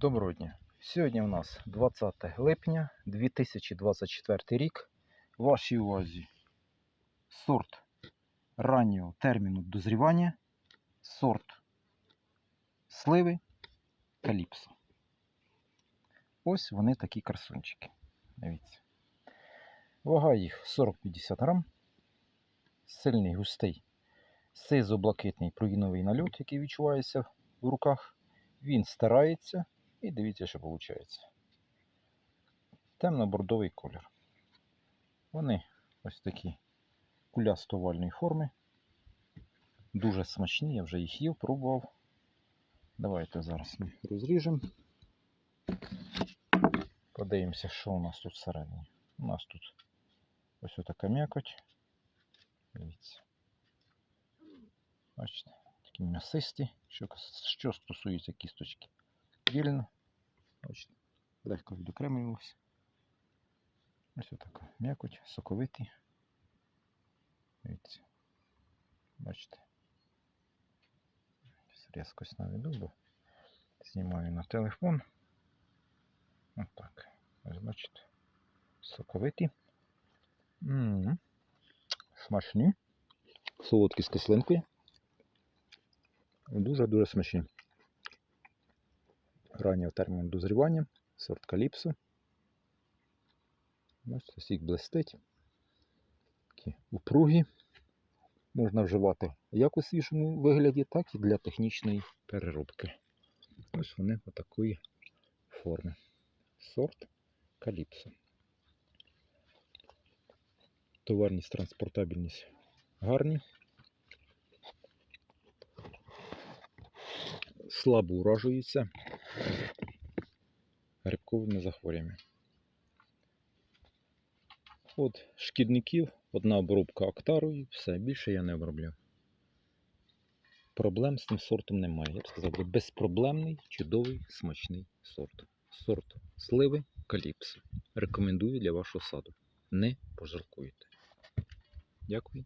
Доброго дня. Сьогодні у нас 20 липня 2024 рік. Вашій увазі сорт раннього терміну дозрівання, сорт сливи каліпсо. Ось вони такі красунчики. Дивіться. Вага їх 40-50 грам. Сильний, густий, сизо-блакитний провіновий нальот, який відчувається в руках. Він старається. І дивіться, що виходить. Темно-бордовий колір. Вони ось такі кулясто-овальної форми. Дуже смачні, я вже їх їв, пробував. Давайте зараз ми розріжемо. Подивимося, що у нас тут всередині. У нас тут ось така м'якоть. Дивіться. Бачите, такі м'ясисті, що, що стосується кісточки вільно. Бачите, легко відокремлювався. Ось отака м'якоть, соковитий. Дивіться. Бачите. Різкость наведу, бо знімаю на телефон. Отак. Ось бачите. Соковиті. Смачні. Солодкі з кислинкою. Дуже-дуже смачні раннього терміну дозрівання, сорт каліпсо. Бачите, сік блистить. Такі упругі. Можна вживати як у свіжому вигляді, так і для технічної переробки. Ось вони отакої форми. Сорт каліпсо. Товарність, транспортабельність гарні. Слабо уражуються грибковими захворюваннями. От шкідників, одна обробка актарою, все, більше я не обробляв. Проблем з цим сортом немає. Я б сказав, би, безпроблемний, чудовий, смачний сорт. Сорт сливи каліпсо. Рекомендую для вашого саду. Не пожалкуєте. Дякую.